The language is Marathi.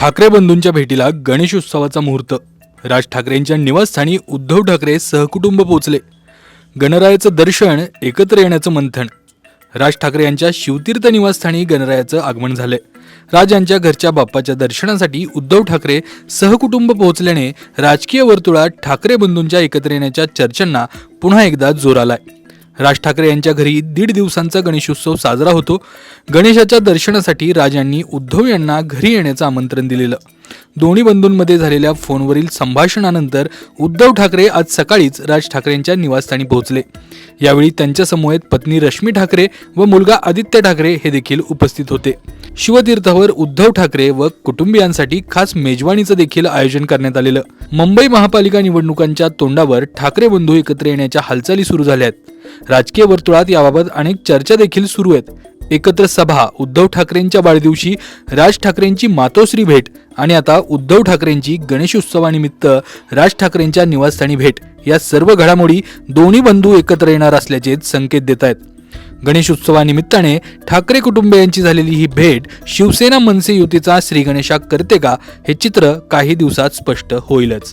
ठाकरे बंधूंच्या भेटीला गणेशोत्सवाचा मुहूर्त. राज ठाकरेंच्या निवासस्थानी उद्धव ठाकरे सहकुटुंब पोचले गणरायाचं दर्शन एकत्र येण्याचं मंथन. राज ठाकरे यांच्या शिवतीर्थ निवासस्थानी गणरायाचं आगमन झाले. राज यांच्या घरच्या बाप्पाच्या दर्शनासाठी उद्धव ठाकरे सहकुटुंब पोहोचल्याने राजकीय वर्तुळात ठाकरे बंधूंच्या एकत्र येण्याच्या चर्चांना पुन्हा एकदा जोर आलाय. राज ठाकरे यांच्या घरी दीड दिवसांचा गणेशोत्सव साजरा होतो. गणेशाच्या दर्शनासाठी राजांनी उद्धव यांना घरी येण्याचं आमंत्रण दिलेलं. दोन्ही बंधूंमध्ये झालेल्या फोनवरील संभाषणानंतर उद्धव ठाकरे आज सकाळीच राज ठाकरेंच्या निवासस्थानी पोहोचले. यावेळी त्यांच्या समवेत पत्नी रश्मी ठाकरे व मुलगा आदित्य ठाकरे हे देखील उपस्थित होते. शिवतीर्थावर उद्धव ठाकरे व कुटुंबियांसाठी खास मेजवानीचं देखील आयोजन करण्यात आलेलं. मुंबई महापालिका निवडणुकांच्या तोंडावर ठाकरे बंधू एकत्र येण्याच्या हालचाली सुरू झाल्या आहेत. राजकीय वर्तुळात याबाबत अनेक चर्चा देखील सुरू आहेत. एकत्र सभा उद्धव ठाकरेंच्या वाढदिवशी राज ठाकरेंची मातोश्री भेट आणि आता उद्धव ठाकरेंची गणेशोत्सवानिमित्त राज ठाकरेंच्या निवासस्थानी भेट. या सर्व घडामोडी दोन्ही बंधू एकत्र येणार असल्याचे संकेत देत आहेत. गणेशोत्सवानिमित्ताने ठाकरे कुटुंबियांची झालेली ही भेट शिवसेना मनसे युतीचा श्रीगणेशा करते का हे चित्र काही दिवसात स्पष्ट होईलच.